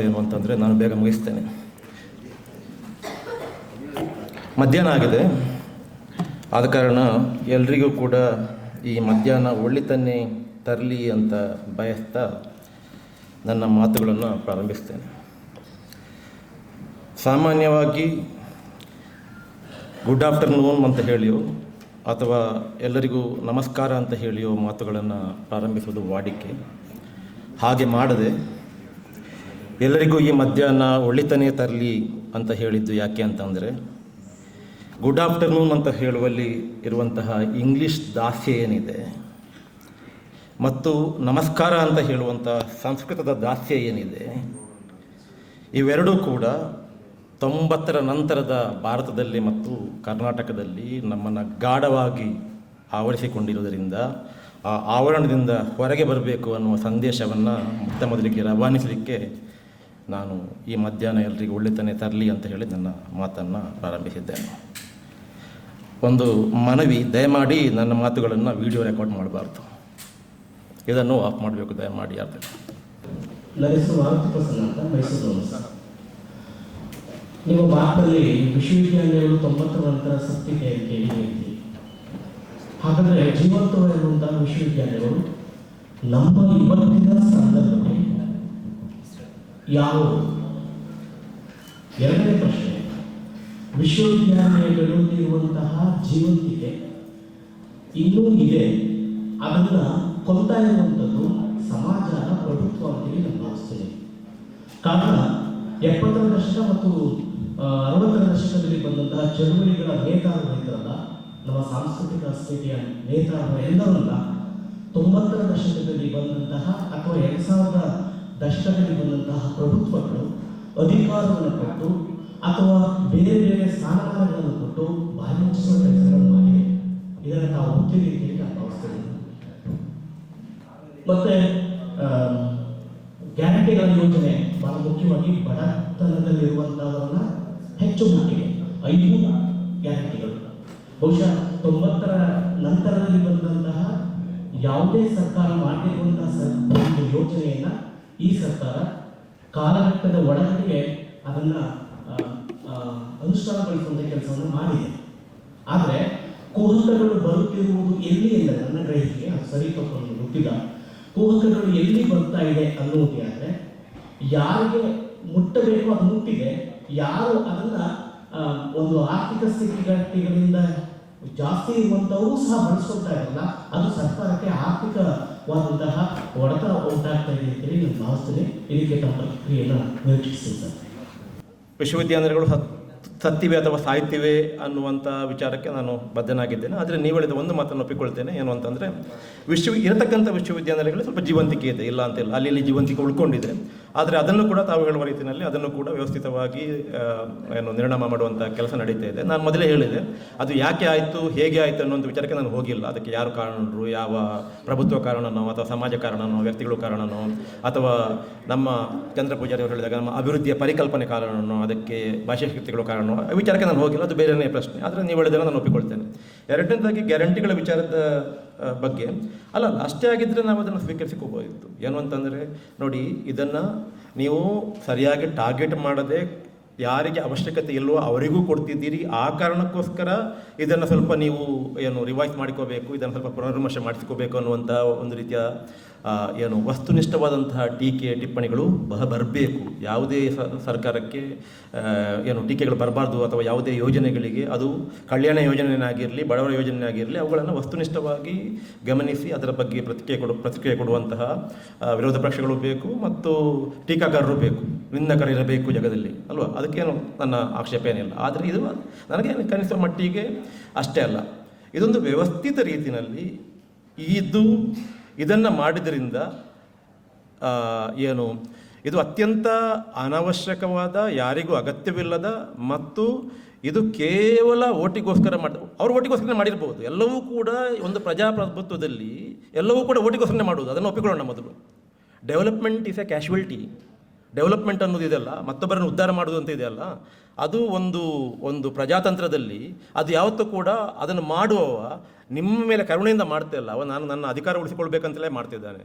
ಏನು ಅಂತಂದರೆ ನಾನು ಬೇಗ ಮುಗಿಸ್ತೇನೆ. ಮಧ್ಯಾಹ್ನ ಆಗಿದೆ. ಆದ ಕಾರಣ ಎಲ್ರಿಗೂ ಕೂಡ ಈ ಮಧ್ಯಾಹ್ನ ಒಳ್ಳೆತನ್ನೇ ತರಲಿ ಅಂತ ಬಯಸ್ತಾ ನನ್ನ ಮಾತುಗಳನ್ನು ಪ್ರಾರಂಭಿಸ್ತೇನೆ. ಸಾಮಾನ್ಯವಾಗಿ ಗುಡ್ ಆಫ್ಟರ್ನೂನ್ ಅಂತ ಹೇಳಿಯೋ, ಅಥವಾ ಎಲ್ಲರಿಗೂ ನಮಸ್ಕಾರ ಅಂತ ಹೇಳಿಯೋ ಮಾತುಗಳನ್ನು ಪ್ರಾರಂಭಿಸುವುದು ವಾಡಿಕೆ. ಹಾಗೆ ಮಾಡದೆ ಎಲ್ಲರಿಗೂ ಈ ಮಧ್ಯಾಹ್ನ ಒಳ್ಳಿತನೇ ತರಲಿ ಅಂತ ಹೇಳಿದ್ದು ಯಾಕೆ ಅಂತಂದರೆ ಗುಡ್ ಆಫ್ಟರ್ನೂನ್ ಅಂತ ಹೇಳುವಲ್ಲಿ ಇರುವಂತಹ ಇಂಗ್ಲಿಷ್ ದಾಸ್ಯ ಏನಿದೆ, ಮತ್ತು ನಮಸ್ಕಾರ ಅಂತ ಹೇಳುವಂಥ ಸಂಸ್ಕೃತದ ದಾಸ್ಯ ಏನಿದೆ, ಇವೆರಡೂ ಕೂಡ ತೊಂಬತ್ತರ ನಂತರದ ಭಾರತದಲ್ಲಿ ಮತ್ತು ಕರ್ನಾಟಕದಲ್ಲಿ ನಮ್ಮನ್ನು ಗಾಢವಾಗಿ ಆವರಿಸಿಕೊಂಡಿರುವುದರಿಂದ, ಆ ಆವರಣದಿಂದ ಹೊರಗೆ ಬರಬೇಕು ಅನ್ನುವ ಸಂದೇಶವನ್ನು ಮೊತ್ತ ಮೊದಲಿಗೆ ರವಾನಿಸಲಿಕ್ಕೆ ನಾನು ಈ ಮಧ್ಯಾಹ್ನ ಎಲ್ರಿಗೂ ಒಳ್ಳೆತನೇ ತರಲಿ ಅಂತ ಹೇಳಿ ನನ್ನ ಮಾತನ್ನು ಪ್ರಾರಂಭಿಸಿದ್ದೇನೆ. ಒಂದು ಮನವಿ, ದಯಮಾಡಿ ನನ್ನ ಮಾತುಗಳನ್ನು ವಿಡಿಯೋ ರೆಕಾರ್ಡ್ ಮಾಡಬಾರ್ದು. ಇದನ್ನು ಆಫ್ ಮಾಡಬೇಕು, ದಯಮಾಡಿ ಯಾರು ನಿಮ್ಮ ಮಾತಲ್ಲಿ ವಿಶ್ವವಿದ್ಯಾಲಯಗಳು ತೊಂಬತ್ತರ ನಂತರ ಸತ್ತಿದೆ ಅಂತ. ಹೇಳಿ ಹಾಗಾದ್ರೆ ಜೀವಂತವಾಗಿರುವಂತಹ ವಿಶ್ವವಿದ್ಯಾಲಯಗಳು ನಮ್ಮ ಇವತ್ತಿನ ಯಾವ ಎರಡನೇ ಪ್ರಶ್ನೆ. ವಿಶ್ವವಿದ್ಯಾಲಯಗಳಲ್ಲಿರುವಂತಹ ಜೀವಂತಿಕೆ ಇನ್ನೂ ಇದೆ. ಅದನ್ನ ಕೊಲ್ತಾ ಇರುವಂಥದ್ದು ಸಮಾಜ ಪ್ರಭುತ್ವ ಅಂತೇಳಿ ನಾನು ಭಾವಿಸ್ತೇನೆ ಕಾರಣ, ಎಪ್ಪತ್ತರ ದಶಕ ಮತ್ತು ಅರವತ್ತರ ದಶಕದಲ್ಲಿ ಬಂದಂತಹ ಚಳುವಳಿಗಳ ನೇತಾರರು ಇದ್ರಲ್ಲ ನಮ್ಮ ಸಾಂಸ್ಕೃತಿಕ ಸ್ಥಿತಿಯ ನೇತಾರರು ಎಲ್ಲರಲ್ಲ ತೊಂಬತ್ತರ ದಶಕದಲ್ಲಿ ಬಂದಂತಹ ಅಥವಾ ಎರಡ್ ಸಾವಿರದ ದಶಕದಲ್ಲಿ ಬಂದಂತಹ ಪ್ರಭುತ್ವಗಳು ಅಧಿಕಾರವನ್ನು ಕೊಟ್ಟು ಅಥವಾ ಬೇರೆ ಬೇರೆ ಸ್ಥಾನಮಾನಗಳನ್ನು ಕೊಟ್ಟು ಬಾಯಿ ಮುಚ್ಚಿಸುವ ಕೆಲಸಗಳನ್ನು ಮಾಡಿವೆ ಇದನ್ನು ನಾವು ಮುಖ್ಯ ರೀತಿಯಲ್ಲಿ ನಾವು ಭಾವಿಸ್ತೇನೆ ಮತ್ತೆ ಗ್ಯಾರಂಟಿಗಳ ಯೋಜನೆ ಬಹಳ ಮುಖ್ಯವಾಗಿ ಬಡತನದಲ್ಲಿರುವಂತಹವರನ್ನ ಹೆಚ್ಚು ಮುಖ್ಯ. ಐದು ಗ್ಯಾರಂಟಿಗಳು. ಬಹುಶಃ ತೊಂಬತ್ತರ ನಂತರದಲ್ಲಿ ಬಂದಂತಹ ಯಾವುದೇ ಸರ್ಕಾರ ಮಾಡಿರುವಂತಹ ಒಂದು ಯೋಜನೆಯನ್ನ ಈ ಸರ್ಕಾರ ಕಾಲಘಟ್ಟದ ಒಳಗಡೆ ಅದನ್ನ ಅನುಷ್ಠಾನಗೊಳಿಸುವಂತ ಕೆಲಸವನ್ನು ಮಾಡಿದೆ. ಆದರೆ ಕುಹಕಗಳು ಬರುತ್ತಿರುವುದು ಎಲ್ಲಿ ಇಲ್ಲ ನನ್ನ ಗ್ರಹಿಕೆ ಸರಿ ತಪ್ಪನ್ನು ಗೊತ್ತಿಲ್ಲ. ಕುಹಕಗಳು ಎಲ್ಲಿ ಬರ್ತಾ ಇದೆ ಅನ್ನುವುದೇ ಆದರೆ ಯಾರಿಗೆ ಮುಟ್ಟಬೇಕು ಅದು ಮುಟ್ಟಿದೆ. ಯಾರು ಅದನ್ನ ಒಂದು ಆರ್ಥಿಕ ಸ್ಥಿತಿಗತಿಗಳಿಂದ ಜಾಸ್ತಿ ಇರುವಂತವರು ಸಹ ಬಳಸ್ಕೊಳ್ತಾ ಇರಲ್ಲ. ಅದು ಸರ್ಕಾರಕ್ಕೆ ಆರ್ಥಿಕವಾದಂತಹ ಹೊಡೆತ ಉಂಟಾಗ್ತಾ ಇದೆ ಅಂತೇಳಿ ನಾನು ಭಾವಿಸ್ತೇನೆ ಇದಕ್ಕೆ ತಮ್ಮ ಪ್ರತಿಕ್ರಿಯೆಯನ್ನು ನಿರೀಕ್ಷಿಸ್ತೀನಿ ವಿಶ್ವವಿದ್ಯಾಲಯಗಳು ಸತ್ ಸತ್ತಿವೆ ಅಥವಾ ಸಾಯ್ತಿವೆ ಅನ್ನುವಂಥ ವಿಚಾರಕ್ಕೆ ನಾನು ಬದ್ಧನಾಗಿದ್ದೇನೆ. ಆದರೆ ನೀವು ಹೇಳಿದ ಒಂದು ಮಾತನ್ನು ಒಪ್ಪಿಕೊಳ್ತೇನೆ. ಏನು ಅಂತಂದರೆ, ವಿಶ್ವ, ಇರತಕ್ಕಂಥ ವಿಶ್ವವಿದ್ಯಾಲಯಗಳು ಸ್ವಲ್ಪ ಜೀವಂತಿಕೆ ಇದೆ. ಇಲ್ಲ ಅಂತಿಲ್ಲ ಅಲ್ಲಿ ಇಲ್ಲಿ ಜೀವಂತಿಕೆ ಉಳ್ಕೊಂಡಿದೆ. ಆದರೆ ಅದನ್ನು ಕೂಡ ತಾವು ಹೇಳುವ ರೀತಿಯಲ್ಲಿ ಅದನ್ನು ಕೂಡ ವ್ಯವಸ್ಥಿತವಾಗಿ ಏನು ನಿರ್ಣಾಮ ಮಾಡುವಂಥ ಕೆಲಸ ನಡೀತಾ ಇದೆ. ನಾನು ಮೊದಲೇ ಹೇಳಿದೆ, ಅದು ಯಾಕೆ ಆಯಿತು, ಹೇಗೆ ಆಯಿತು ಅನ್ನೋಂಥ ವಿಚಾರಕ್ಕೆ ನಾನು ಹೋಗಿಲ್ಲ. ಅದಕ್ಕೆ ಯಾರು ಕಾರಣರು, ಯಾವ ಪ್ರಭುತ್ವ ಕಾರಣನೋ ಅಥವಾ ಸಮಾಜ ಕಾರಣನೋ, ವ್ಯಕ್ತಿಗಳು ಕಾರಣನೋ, ಅಥವಾ ನಮ್ಮ ಚಂದ್ರ ಪೂಜಾರಿ ಅವರು ಹೇಳಿದಾಗ ನಮ್ಮ ಅಭಿವೃದ್ಧಿಯ ಪರಿಕಲ್ಪನೆ ಕಾರಣನೋ, ಅದಕ್ಕೆ ಭಾಷಾ ಶಕ್ತಿಗಳು ಕಾರಣನೋ ವಿಚಾರಕ್ಕೆ ನಾನು ಹೋಗಿಲ್ಲ. ಅದು ಬೇರೆನೇ ಪ್ರಶ್ನೆ. ಆದರೆ ನೀವು ಹೇಳಿದಾಗ ನಾನು ಒಪ್ಪಿಕೊಳ್ತೇನೆ. ಎರಡನೇದಾಗಿ ಗ್ಯಾರಂಟಿಗಳ ವಿಚಾರದ ಬಗ್ಗೆ. ಅಲ್ಲ ಅಲ್ಲ, ಅಷ್ಟೇ ಆಗಿದ್ದರೆ ನಾವು ಅದನ್ನು ಸ್ವೀಕರಿಸಿಕೋಬೋದಿತ್ತು ಏನು ಅಂತಂದರೆ ನೋಡಿ ಇದನ್ನು ನೀವು ಸರಿಯಾಗಿ ಟಾರ್ಗೆಟ್ ಮಾಡದೆ ಯಾರಿಗೆ ಅವಶ್ಯಕತೆ ಇಲ್ವೋ ಅವರಿಗೂ ಕೊಡ್ತಿದ್ದೀರಿ. ಆ ಕಾರಣಕ್ಕೋಸ್ಕರ ಇದನ್ನು ಸ್ವಲ್ಪ ನೀವು ಏನು ರಿವೈಸ್ ಮಾಡ್ಕೋಬೇಕು ಇದನ್ನು ಸ್ವಲ್ಪ ಪುನರ್ವಿಮರ್ಶೆ ಮಾಡಿಸ್ಕೋಬೇಕು ಅನ್ನುವಂಥ ಒಂದು ರೀತಿಯ ಏನು ವಸ್ತುನಿಷ್ಠವಾದಂತಹ ಟೀಕೆ ಟಿಪ್ಪಣಿಗಳು ಬಹ ಬರಬೇಕು. ಯಾವುದೇ ಸರ್ಕಾರಕ್ಕೆ ಏನು ಟೀಕೆಗಳು ಬರಬಾರ್ದು ಅಥವಾ ಯಾವುದೇ ಯೋಜನೆಗಳಿಗೆ, ಅದು ಕಲ್ಯಾಣ ಯೋಜನೆಯಾಗಿರಲಿ ಬಡವರ ಯೋಜನೆಯಾಗಿರಲಿ ಅವುಗಳನ್ನು ವಸ್ತುನಿಷ್ಠವಾಗಿ ಗಮನಿಸಿ ಅದರ ಬಗ್ಗೆ ಪ್ರತಿಕ್ರಿಯೆ ಕೊಡು, ಪ್ರತಿಕ್ರಿಯೆ ಕೊಡುವಂತಹ ವಿರೋಧ ಪಕ್ಷಗಳು ಬೇಕು ಮತ್ತು ಟೀಕಾಕಾರರು ಬೇಕು. ನಿಂದಕರು ಇರಬೇಕು ಜಗದಲ್ಲಿ, ಅಲ್ವಾ? ಅದಕ್ಕೇನು ನನ್ನ ಆಕ್ಷೇಪ ಏನಿಲ್ಲ. ಆದರೆ ಇದು ನನಗೆ ಕನಿಷ್ಠ ಮಟ್ಟಿಗೆ ಅಷ್ಟೇ ಅಲ್ಲ. ಇದೊಂದು ವ್ಯವಸ್ಥಿತ ರೀತಿಯಲ್ಲಿ, ಇದು ಇದನ್ನು ಮಾಡಿದ್ರಿಂದ ಏನು, ಇದು ಅತ್ಯಂತ ಅನವಶ್ಯಕವಾದ, ಯಾರಿಗೂ ಅಗತ್ಯವಿಲ್ಲದ ಮತ್ತು ಇದು ಕೇವಲ ಓಟಿಗೋಸ್ಕರ ಮಾಡ, ಅವ್ರ ಓಟಿಗೋಸ್ಕರ ಮಾಡಿರ್ಬೋದು. ಎಲ್ಲವೂ ಕೂಡ ಒಂದು ಪ್ರಜಾಪ್ರಭುತ್ವದಲ್ಲಿ ಎಲ್ಲವೂ ಕೂಡ ಓಟಿಗೋಸ್ಕರ ಮಾಡುವುದು ಅದನ್ನು ಒಪ್ಪಿಕೊಳ್ಳೋಣ ಮೊದಲು. Development is a casualty. Development ಅನ್ನೋದು ಇದೆಯಲ್ಲ, ಮತ್ತೊಬ್ಬರನ್ನು ಉದ್ಧಾರ ಮಾಡೋದು ಅಂತ ಇದೆಯಲ್ಲ, ಅದು ಒಂದು ಒಂದು ಪ್ರಜಾತಂತ್ರದಲ್ಲಿ ಅದು ಯಾವತ್ತೂ ಕೂಡ ಅದನ್ನು ಮಾಡುವವ ನಿಮ್ಮ ಮೇಲೆ ಕರುಣೆಯಿಂದ ಮಾಡ್ತಾ ಇಲ್ಲ. ಅವ ನಾನು ನನ್ನ ಅಧಿಕಾರ ಉಳಿಸಿಕೊಳ್ಬೇಕಂತಲೇ ಮಾಡ್ತಿದ್ದಾನೆ.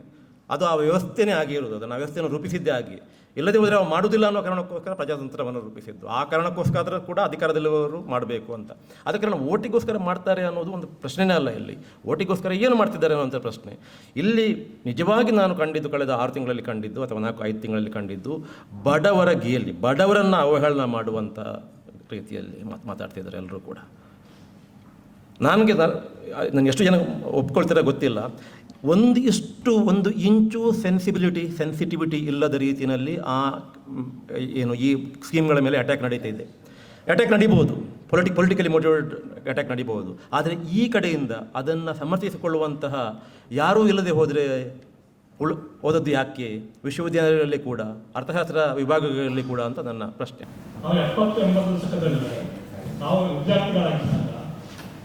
ಅದು ಆ ವ್ಯವಸ್ಥೆನೇ ಆಗಿರೋದು ಅದನ್ನು ಆ ವ್ಯವಸ್ಥೆಯನ್ನು ರೂಪಿಸಿದ್ದೇ ಆಗಿ. ಇಲ್ಲದೆ ಹೋದರೆ ಅವು ಮಾಡುವುದಿಲ್ಲ ಅನ್ನೋ ಕಾರಣಕ್ಕೋಸ್ಕರ ಪ್ರಜಾತಂತ್ರವನ್ನು ರೂಪಿಸಿದ್ದು. ಆ ಕಾರಣಕ್ಕೋಸ್ಕರ ಕೂಡ ಅಧಿಕಾರದಲ್ಲಿರುವವರು ಮಾಡಬೇಕು ಅಂತ. ಆದ ಕಾರಣ ಓಟಿಗೋಸ್ಕರ ಮಾಡ್ತಾರೆ ಅನ್ನೋದು ಒಂದು ಪ್ರಶ್ನೆನೇ ಅಲ್ಲ ಇಲ್ಲಿ. ಓಟಿಗೋಸ್ಕರ ಏನು ಮಾಡ್ತಿದ್ದಾರೆ ಅನ್ನೋಂಥ ಪ್ರಶ್ನೆ. ಇಲ್ಲಿ ನಿಜವಾಗಿ ನಾನು ಕಂಡಿದ್ದು ಕಳೆದ ಆರು ತಿಂಗಳಲ್ಲಿ ಕಂಡಿದ್ದು ಅಥವಾ ನಾಲ್ಕು ಐದು ತಿಂಗಳಲ್ಲಿ ಕಂಡಿದ್ದು ಬಡವರ ಗೇಲಿ, ಬಡವರನ್ನು ಅವಹೇಳನ ಮಾಡುವಂಥ ರೀತಿಯಲ್ಲಿ ಮಾತು ಮಾತಾಡ್ತಿದ್ದಾರೆ ಎಲ್ಲರೂ ಕೂಡ. ನನಗೆ ನನಗೆ ಎಷ್ಟು ಜನ ಒಪ್ಕೊಳ್ತೀರ ಗೊತ್ತಿಲ್ಲ. ಒಂದು ಇಷ್ಟು ಒಂದು ಇಂಚು ಸೆನ್ಸಿಬಿಲಿಟಿ ಸೆನ್ಸಿಟಿವಿಟಿ ಇಲ್ಲದ ರೀತಿಯಲ್ಲಿ ಆ ಏನು ಈ ಸ್ಕೀಮ್ಗಳ ಮೇಲೆ ಅಟ್ಯಾಕ್ ನಡೀತಾ ಇದೆ. ಅಟ್ಯಾಕ್ ನಡೀಬೋದು ಪೊಲಿಟಿ ಪೊಲಿಟಿಕಲಿ ಮೋಟಿವೇಟ್ ಅಟ್ಯಾಕ್ ನಡೀಬಹುದು. ಆದರೆ ಈ ಕಡೆಯಿಂದ ಅದನ್ನು ಸಮರ್ಥಿಸಿಕೊಳ್ಳುವಂತಹ ಯಾರೂ ಇಲ್ಲದೆ ಹೋದರೆ ಉಳ್ ಓದದ್ದು ಯಾಕೆ? ವಿಶ್ವವಿದ್ಯಾಲಯಗಳಲ್ಲಿ ಕೂಡ, ಅರ್ಥಶಾಸ್ತ್ರ ವಿಭಾಗಗಳಲ್ಲಿ ಕೂಡ ಅಂತ ನನ್ನ ಪ್ರಶ್ನೆ. ನಾವು ಎಪ್ಪತ್ತು ಎಂಬತ್ತು ದಶಕದಲ್ಲಿ ನಾವು ವಿದ್ಯಾರ್ಥಿಗಳಾಗಿದ್ದಾಗ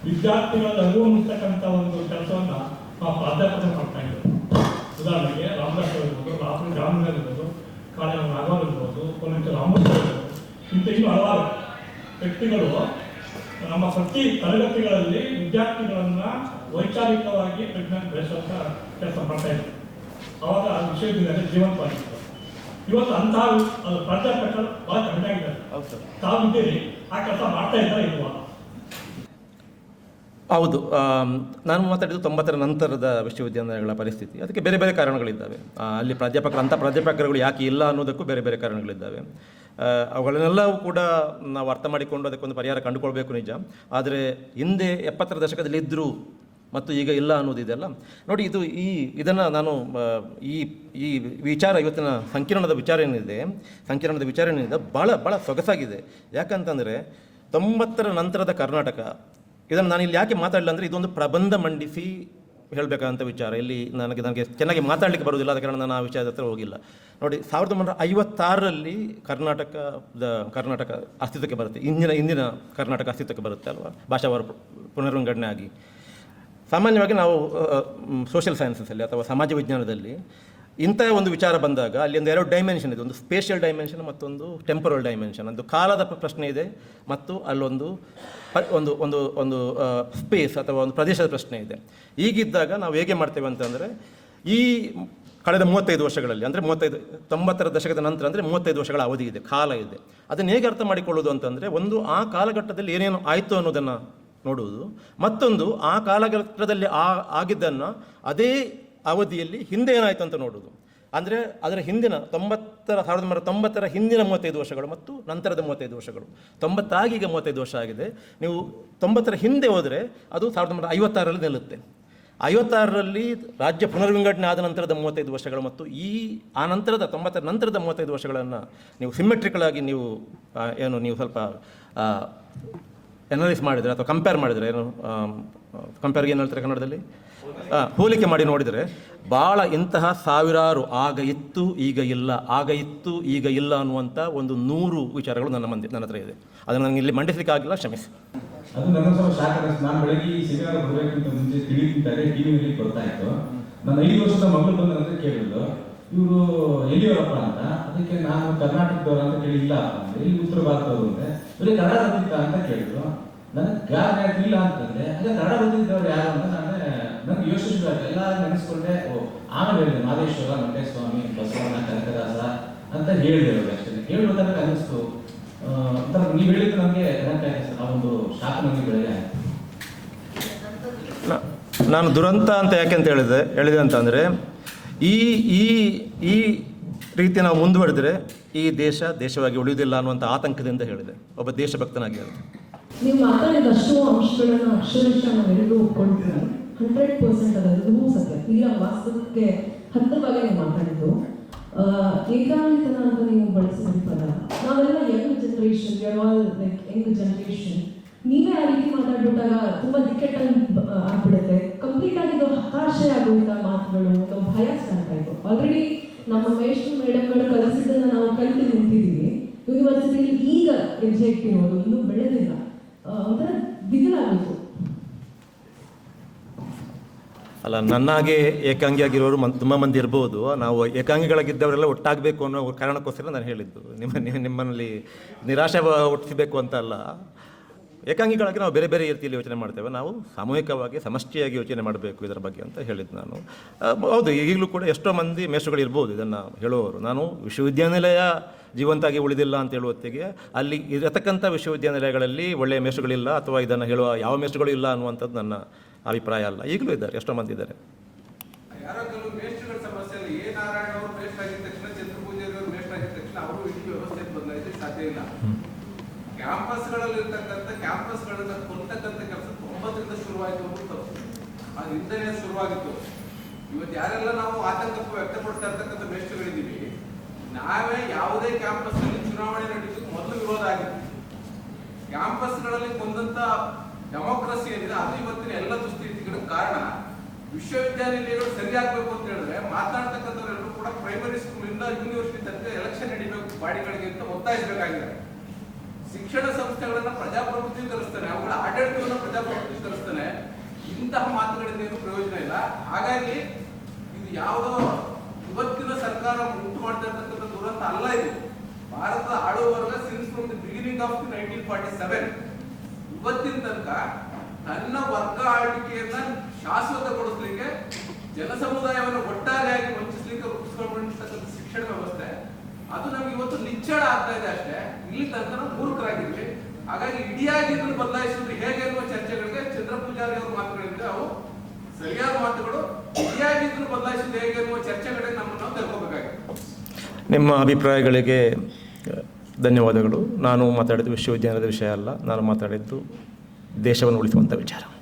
ವಿದ್ಯಾರ್ಥಿಗಳ ಅರಿವು ಮೂಡಿಸ್ತಕ್ಕಂಥ ಒಂದು ಕೆಲಸವನ್ನ ಪ್ರಾಧ್ಯಾಪಕರು ಮಾಡ್ತಾ ಇದ್ದರು ಉದಾಹರಣೆಗೆ ರಾಮದಾಸ್ ಇರ್ಬೋದು ರಾಹುಲ್ ಗ್ರಾಮೀಣ ಇರ್ಬೋದು ಕಾಳೆ ನಾಗವಾಲ್ ಇರ್ಬೋದು ಪೊಲೀಸ್ ರಾಮದಾಸ್ ಇರ್ಬೋದು ಇಂಥ ಇನ್ನೂ ಹಲವಾರು ವ್ಯಕ್ತಿಗಳು ನಮ್ಮ ಪ್ರತಿ ತರಗತಿಗಳಲ್ಲಿ ವಿದ್ಯಾರ್ಥಿಗಳನ್ನ ವೈಚಾರಿಕವಾಗಿ ಪ್ರಜ್ಞಾನ ಬೆಳೆಸುವಂತ ಕೆಲಸ ಮಾಡ್ತಾ ಇದ್ರು. ಅವಾಗ ಆ ವಿಷಯದಿಂದ ಜೀವಂತವಾಗಿತ್ತು. ಇವತ್ತು ಅಂತಹ ಪ್ರಾಧ್ಯಾಪಕರು ಬಹಳ ಕಡಿಮೆ ಆಗಿದ್ದಾರೆ. ತಾವು ಇದ್ದೀರಿ ಆ ಕೆಲಸ ಮಾಡ್ತಾ ಇದ್ದಾರೆ ಇಲ್ವಾ? ಹೌದು ನಾನು ಮಾತಾಡಿದ್ದು ತೊಂಬತ್ತರ ನಂತರದ ವಿಶ್ವವಿದ್ಯಾಲಯಗಳ ಪರಿಸ್ಥಿತಿ. ಅದಕ್ಕೆ ಬೇರೆ ಬೇರೆ ಕಾರಣಗಳಿದ್ದಾವೆ. ಅಲ್ಲಿ ಪ್ರಾಧ್ಯಾಪಕರು, ಅಂಥ ಪ್ರಾಧ್ಯಾಪಕರುಗಳು ಯಾಕೆ ಇಲ್ಲ ಅನ್ನೋದಕ್ಕೂ ಬೇರೆ ಬೇರೆ ಕಾರಣಗಳಿದ್ದಾವೆ. ಅವುಗಳನ್ನೆಲ್ಲವೂ ಕೂಡ ನಾವು ಅರ್ಥ ಮಾಡಿಕೊಂಡು ಅದಕ್ಕೊಂದು ಪರಿಹಾರ ಕಂಡುಕೊಳ್ಬೇಕು ನಿಜ. ಆದರೆ ಹಿಂದೆ ಎಪ್ಪತ್ತರ ದಶಕದಲ್ಲಿ ಇದ್ದರು ಮತ್ತು ಈಗ ಇಲ್ಲ ಅನ್ನೋದಿದೆಯಲ್ಲ ನೋಡಿ, ಇದು ಈ, ಇದನ್ನು ನಾನು ಈ ಈ ವಿಚಾರ ಇವತ್ತಿನ ಸಂಕೀರ್ಣದ ವಿಚಾರ ಏನಿದೆ, ಸಂಕೀರ್ಣದ ವಿಚಾರ ಏನಿದೆ ಭಾಳ ಭಾಳ ಸೊಗಸಾಗಿದೆ. ಯಾಕಂತಂದರೆ ತೊಂಬತ್ತರ ನಂತರದ ಕರ್ನಾಟಕ ಇದನ್ನು ನಾನು ಇಲ್ಲಿ ಯಾಕೆ ಮಾತಾಡಲಿಲ್ಲ ಅಂದರೆ ಇದೊಂದು ಪ್ರಬಂಧ ಮಂಡಿಸಿ ಹೇಳಬೇಕಾದಂಥ ವಿಚಾರ. ಇಲ್ಲಿ ನನಗೆ ನನಗೆ ಚೆನ್ನಾಗಿ ಮಾತಾಡಲಿಕ್ಕೆ ಬರುವುದಿಲ್ಲ ಆದ ಕಾರಣ ನಾನು ಆ ವಿಚಾರದ ಹತ್ರ ಹೋಗಿಲ್ಲ. ನೋಡಿ, ಸಾವಿರದ ಒಂಬೈನೂರ ಐವತ್ತಾರರಲ್ಲಿ ಕರ್ನಾಟಕದ ಕರ್ನಾಟಕ ಅಸ್ತಿತ್ವಕ್ಕೆ ಬರುತ್ತೆ. ಇಂದಿನ ಇಂದಿನ ಕರ್ನಾಟಕ ಅಸ್ತಿತ್ವಕ್ಕೆ ಬರುತ್ತೆ ಅಲ್ವಾ? ಭಾಷಾವಾರ ಪುನರ್ವಿಂಗಡಣೆ ಆಗಿ. ಸಾಮಾನ್ಯವಾಗಿ ನಾವು ಸೋಷಿಯಲ್ ಸೈನ್ಸಸಲ್ಲಿ ಅಥವಾ ಸಮಾಜ ವಿಜ್ಞಾನದಲ್ಲಿ ಇಂಥ ಒಂದು ವಿಚಾರ ಬಂದಾಗ ಅಲ್ಲಿ ಒಂದು ಎರಡು ಡೈಮೆನ್ಷನ್ ಇದೆ. ಒಂದು ಸ್ಪೇಷಿಯಲ್ ಡೈಮೆನ್ಷನ್ ಮತ್ತೊಂದು ಟೆಂಪರಲ್ ಡೈಮೆನ್ಷನ್ ಒಂದು ಕಾಲದ ಪ್ರಶ್ನೆ ಇದೆ ಮತ್ತು ಅಲ್ಲೊಂದು ಒಂದು ಒಂದು ಒಂದು ಸ್ಪೇಸ್ ಅಥವಾ ಒಂದು ಪ್ರದೇಶದ ಪ್ರಶ್ನೆ ಇದೆ. ಈಗಿದ್ದಾಗ ನಾವು ಹೇಗೆ ಮಾಡ್ತೇವೆ ಅಂತಂದರೆ ಈ ಕಳೆದ ಮೂವತ್ತೈದು ವರ್ಷಗಳಲ್ಲಿ, ಅಂದರೆ ಮೂವತ್ತೈದು, ತೊಂಬತ್ತರ ದಶಕದ ನಂತರ ಅಂದರೆ ಮೂವತ್ತೈದು ವರ್ಷಗಳ ಅವಧಿ ಇದೆ, ಕಾಲ ಇದೆ. ಅದನ್ನು ಹೇಗೆ ಅರ್ಥ ಮಾಡಿಕೊಳ್ಳೋದು ಅಂತಂದರೆ ಒಂದು ಆ ಕಾಲಘಟ್ಟದಲ್ಲಿ ಏನೇನು ಆಯಿತು ಅನ್ನೋದನ್ನು ನೋಡುವುದು, ಮತ್ತೊಂದು ಆ ಕಾಲಘಟ್ಟದಲ್ಲಿ ಆ, ಆಗಿದ್ದನ್ನು ಅದೇ ಅವಧಿಯಲ್ಲಿ ಹಿಂದೆ ಏನಾಯಿತು ಅಂತ ನೋಡೋದು. ಅಂದರೆ ಅದರ ಹಿಂದಿನ ತೊಂಬತ್ತರ, ಸಾವಿರದ ಒಂಬೈನೂರ ತೊಂಬತ್ತರ ಹಿಂದಿನ ಮೂವತ್ತೈದು ವರ್ಷಗಳು ಮತ್ತು ನಂತರದ ಮೂವತ್ತೈದು ವರ್ಷಗಳು. ತೊಂಬತ್ತಾಗಿ ಈಗ ಮೂವತ್ತೈದು ವರ್ಷ ಆಗಿದೆ. ನೀವು ತೊಂಬತ್ತರ ಹಿಂದೆ ಹೋದರೆ ಅದು ಸಾವಿರದ ಒಂಬೈನೂರ ಐವತ್ತಾರರಲ್ಲಿ ನಿಲ್ಲುತ್ತೆ. ಐವತ್ತಾರರಲ್ಲಿ ರಾಜ್ಯ ಪುನರ್ವಿಂಗಡಣೆ ಆದ ನಂತರದ ಮೂವತ್ತೈದು ವರ್ಷಗಳು ಮತ್ತು ಈ, ಆ ನಂತರದ ತೊಂಬತ್ತರ ನಂತರದ ಮೂವತ್ತೈದು ವರ್ಷಗಳನ್ನು ನೀವು ಸಿಮೆಟ್ರಿಕಲಾಗಿ ನೀವು ಏನು ನೀವು ಸ್ವಲ್ಪ ಎನಲೈಸ್ ಮಾಡಿದರೆ ಅಥವಾ ಕಂಪೇರ್ ಮಾಡಿದರೆ ಏನು ಕಂಪೇರ್ಗೆ ಏನು ಹೇಳ್ತಾರೆ ಕನ್ನಡದಲ್ಲಿ? ಹೋಲಿಕೆ ಮಾಡಿ ನೋಡಿದರೆ ಭಾಳ ಇಂತಹ ಸಾವಿರಾರು ಆಗ ಇತ್ತು, ಈಗ ಇಲ್ಲ, ಆಗ ಇತ್ತು, ಈಗ ಇಲ್ಲ ಅನ್ನುವಂಥ ಒಂದು ನೂರು ವಿಚಾರಗಳು ನನ್ನ ಮಂದಿ ನನ್ನ ಹತ್ರ ಇದೆ. ಅದನ್ನು ನನಗೆ ಇಲ್ಲಿ ಮಂಡಿಸಲಿಕ್ಕಾಗಿಲ್ಲ ಕ್ಷಮಿಸಿ. ಅದು ನನ್ನ ಸ್ವಲ್ಪ ಶಾಕ್ ನಾನು ಬೆಳಗ್ಗೆ ಈ ಸೆಮಿನಾರ್ ಬರಬೇಕಂತ ಮುಂಚೆ ತಿಳಿದಿಂತಾರೆ ಟಿವಿನಲ್ಲಿ ಬರ್ತಾ ಇತ್ತು. ನನ್ನ ಐದು ವರ್ಷದ ಮಗಳು ಬಂದ ಅಂತ ಕೇಳಿದ್ರು ಇವರು ಎಲ್ಲಿಯವರಪ್ಪ ಅಂತ? ಅದಕ್ಕೆ ನಾನು ಕರ್ನಾಟಕದವರು ಅಂತ ಕೇಳಿಲ್ಲ ಅಂತಂದ್ರೆ ಇಲ್ಲಿ ಉತ್ತರ ಭಾರತದವರು ಅಂದ್ರೆ ಬರೀ ಕನ್ನಡ ಬಂದಿತ್ತ ಅಂತ ಕೇಳಿದ್ರು. ನನಗೆ ಗಾಬರಿ ಇಲ್ಲ ಅಂತಂದ್ರೆ, ಅದೇ ಕನ್ನಡ ಬಂದಿದ್ದವ್ರು ಯಾರು ಅಂತ ನಾನು ಆಯ್ತು. ಎಲ್ಲ ನೆನೆಸ್ಕೊಂಡೆ ಓ ಆಮೇಲೆ ಹೇಳಿದೆ ಮಾದೇಶ್ವರ ಮಂಟೇಸ್ವಾಮಿ ಬಸವಣ್ಣ ಕನಕದಾಸ ಅಂತ ಹೇಳಿದೆ ಅವರು ಅಷ್ಟೇ ಹೇಳ್ಬೇಕಾದ್ರೆ ಅನಿಸ್ತು. ಒಂಥರ ನೀವು ಹೇಳಿದ್ದು ನಮಗೆ ಕನಕ ಆಗಿದೆ ಆ ಒಂದು ಶಾಪ ನಮಗೆ ಬೆಳಗ್ಗೆ ಆಯ್ತು. ನಾನು ದುರಂತ ಅಂತ ಯಾಕೆ ಅಂತ ಹೇಳಿದೆ ಹೇಳಿದೆ ಅಂತಂದರೆ ಈ ಈ ಈ ರೀತಿ ನಾವು ಮುಂದುವರೆದ್ರೆ ಈ ದೇಶ ದೇಶವಾಗಿ ಉಳಿಯುವುದಿಲ್ಲ ಅನ್ನುವಂಥ ಆತಂಕದಿಂದ ಹೇಳಿದೆ. ಒಬ್ಬ ದೇಶಭಕ್ತನಾಗಿ ಹೇಳಿದೆ. ನೀವು ಮಾತಾಡಿದ ಅಂಶಗಳನ್ನು ಅಂಶಗಳನ್ನ ಅಕ್ಷರಶಃ ನಾವೆಲ್ಲರೂ ಒಪ್ಕೊಳ್ತೀವಿ ಹಂಡ್ರೆಡ್ ಪರ್ಸೆಂಟ್ ಅದೆಲ್ಲವೂ ಸತ್ಯ. ಈಗ ವಾಸ್ತವಕ್ಕೆ ಹತ್ತಿರವಾಗಿ ನೀವು ಮಾತಾಡಿದ್ದು. ಏಕಾಂಗಿತನ ಅಂತ ನೀವು ಬಳಸಿದ ಪದ ನಾವೆಲ್ಲ young generation all like young generation ನೀವೇ ಆ ರೀತಿ ಮಾತಾಡ್ಬಿಟ್ಟಾಗ ತುಂಬಾ ದಿಕ್ಕೆಟ್ಟ ಆಗ್ಬಿಡುತ್ತೆ. ಕಂಪ್ಲೀಟ್ ಆಗಿ ಇದು ಹತಾಶೆ ಆಗುವಂತ ಮಾತುಗಳು ಅಥವಾ ಭಯ ಸ್ಟಾರ್ಟ್ ಆಯ್ತು. ಆಲ್ರೆಡಿ ನಮ್ಮ ಮೇಷ್ಟ್ರು, ಮೇಡಮ್ಗಳು ಕಲಿಸಿದ್ದನ್ನ ನಾವು ಕಲಿತು ನಿಂತಿದ್ದೀವಿ. ಯೂನಿವರ್ಸಿಟಿಯಲ್ಲಿ ಈಗ ಹೆಜ್ಜೆ ಇಟ್ಟಿರೋದು ಇನ್ನೂ ಬೆಳೆದಿಲ್ಲ. ಅಂದ್ರೆ ದಿಗಿಲಾಗಿತ್ತು ಅಲ್ಲ, ನನ್ನಾಗೆ ಏಕಾಂಗಿಯಾಗಿರೋರು ಮನ್, ತುಂಬ ಮಂದಿ ಇರ್ಬೋದು. ನಾವು ಏಕಾಂಗಿಗಳಾಗಿದ್ದವರೆಲ್ಲ ಒಟ್ಟಾಗಬೇಕು ಅನ್ನೋ ಕಾರಣಕ್ಕೋಸ್ಕರ ನಾನು ಹೇಳಿದ್ದು. ನಿಮ್ಮ, ನಿಮ್ಮ- ನಿಮ್ಮಲ್ಲಿ ನಿರಾಶೆ ಹುಟ್ಟಿಸಬೇಕು ಅಂತ ಅಲ್ಲ ಏಕಾಂಗಿಗಳಾಗಿ ನಾವು ಬೇರೆ ಬೇರೆ ರೀತಿಯಲ್ಲಿ ಯೋಚನೆ ಮಾಡ್ತೇವೆ. ನಾವು ಸಾಮೂಹಿಕವಾಗಿ ಸಮಷ್ಟಿಯಾಗಿ ಯೋಚನೆ ಮಾಡಬೇಕು ಇದರ ಬಗ್ಗೆ ಅಂತ ಹೇಳಿದ್ದು ನಾನು. ಹೌದು, ಈಗಲೂ ಕೂಡ ಎಷ್ಟೋ ಮಂದಿ ಮೇಷ್ಟ್ರುಗಳು ಇರ್ಬೋದು ಇದನ್ನು ಹೇಳುವವರು. ನಾನು ವಿಶ್ವವಿದ್ಯಾನಿಲಯ ಜೀವಂತಾಗಿ ಉಳಿದಿಲ್ಲ ಅಂತ ಹೇಳುವತ್ತಿಗೆ ಅಲ್ಲಿ ಇರತಕ್ಕಂಥ ವಿಶ್ವವಿದ್ಯಾನಿಲಯಗಳಲ್ಲಿ ಒಳ್ಳೆಯ ಮೇಷ್ಟ್ರುಗಳಿಲ್ಲ ಅಥವಾ ಇದನ್ನು ಹೇಳುವ ಯಾವ ಮೇಷ್ಟ್ರುಗಳು ಇಲ್ಲ ಅನ್ನುವಂಥದ್ದು ನನ್ನ ಅಭಿಪ್ರಾಯ ಅಲ್ಲ. ಈಗಲೂ ಇದ್ದಾರೆ ಎಷ್ಟೋ ಮಂದಿ ಇದ್ದಾರೆ. ಕ್ಯಾಂಪಸ್ಗಳನ್ನ ಕೊಲ್ತಕ್ಕಂಥ ಕೆಲಸ ತೊಂಬತ್ತರಿಂದ ಶುರುವಾಯಿತು ಶುರುವಾಗಿತ್ತು. ಇವತ್ತು ಯಾರೆಲ್ಲ ನಾವು ಆತಂಕ ಇರ್ತಕ್ಕಂಥ ಮೇಷ್ಟ್ರುಗಳಿದ್ದೀವಿ ನಾವೇ ಯಾವುದೇ ಕ್ಯಾಂಪಸ್ ಚುನಾವಣೆ ನಡೆಯೋದಕ್ಕೆ ಮೊದಲು ವಿರೋಧ ಆಗಿತ್ತು. ಕ್ಯಾಂಪಸ್ಗಳಲ್ಲಿ ಕೊಂದಂತ ಡೆಮೋಕ್ರಸಿ ಏನಿದೆ, ಅದು ಇವತ್ತಿನ ಎಲ್ಲ ದುಸ್ಥಿತಿಗಳ ಕಾರಣ. ವಿಶ್ವವಿದ್ಯಾನಿಲಯಗಳು ಸರಿಯಾಗಬೇಕು ಅಂತ ಹೇಳಿದ್ರೆ ಮಾತನಾಡ್ತಕ್ಕಂಥವರೆಲ್ಲರೂ ಕೂಡ ಪ್ರೈಮರಿ ಸ್ಕೂಲ್ ಇಂದ ಯೂನಿವರ್ಸಿಟಿ ತನಕ ಎಲೆಕ್ಷನ್ ನಡಿಬೇಕು ಬಾಡಿಗಳಿಗೆ ಅಂತ ಒತ್ತಾಯಿಸಬೇಕಾಗಿದೆ. ಶಿಕ್ಷಣ ಸಂಸ್ಥೆಗಳನ್ನ ಪ್ರಜಾಪ್ರಭುತ್ವೀಕರಿಸ್ತಾನೆ ಅವುಗಳ ಆಡಳಿತವನ್ನು ಪ್ರಜಾಪ್ರಭುತ್ವೀಕರಿಸ್ತಾನೆ ಇಂತಹ ಮಾತುಗಳಿಂದ ಏನು ಪ್ರಯೋಜನ ಇಲ್ಲ. ಹಾಗಾಗಿ ಇದು ಯಾವುದೋ ಇವತ್ತಿನ ಸರ್ಕಾರ ಉಂಟು ಮಾಡ್ತಾ ಇರ್ತಕ್ಕಂಥ ದುರಂತ ಅಲ್ಲ ಇದು. ಭಾರತದ ಆಳುವ ವರ್ಗ since from the beginning of the nineteen forty seven ಇವತ್ತಿನ ತನಕ ತನ್ನ ವರ್ಗ ಆಳ್ವಿಕೆಯನ್ನ ಶಾಶ್ವತಗೊಳಿಸ್ಲಿಕ್ಕೆ ಜನಸಮುದಾಯವನ್ನು ಒಟ್ಟಾರೆಯಾಗಿ ವಂಚಿಸ್ಲಿಕ್ಕೆ ರೂಪಿಸಿಕೊಂಡಿರ್ತಕ್ಕಂಥ ಶಿಕ್ಷಣ ವ್ಯವಸ್ಥೆ, ಅದು ನಮ್ಗೆ ಇವತ್ತು ನಿಚ್ಚಳ ಆಗ್ತಾ ಇದೆ ಅಷ್ಟೇ. ಇಲ್ಲಿ ತನಕ ನಾವು ಮೂರ್ಖರಾಗಿದ್ವಿ. ಹಾಗಾಗಿ ಇಡಿಯಾಗಿ ಇದನ್ನು ಬದಲಾಯಿಸುವುದು ಹೇಗೆ ಅನ್ನುವ ಚರ್ಚೆಗಳಿಗೆ ಚಂದ್ರ ಪೂಜಾರಿ ಅವರ ಮಾತುಗಳಿದ್ರೆ ಅವು ಸರಿಯಾದ ಮಾತುಗಳು. ಇಡಿಯಾಗಿ ಇದನ್ನು ಬದಲಾಯಿಸುವುದು ಹೇಗೆ ಅನ್ನುವ ಚರ್ಚೆಗಳಿಗೆ ನಮ್ಮನ್ನು ತೆಗೆದುಕೋಬೇಕಾಗಿದೆ ನಿಮ್ಮ ಅಭಿಪ್ರಾಯಗಳಿಗೆ ಧನ್ಯವಾದಗಳು. ನಾನು ಮಾತಾಡಿದ್ದು ವಿಶ್ವವಿದ್ಯಾಲಯದ ವಿಷಯ ಅಲ್ಲ. ನಾನು ಮಾತಾಡಿದ್ದು ದೇಶವನ್ನು ಉಳಿಸುವಂಥ ವಿಚಾರ.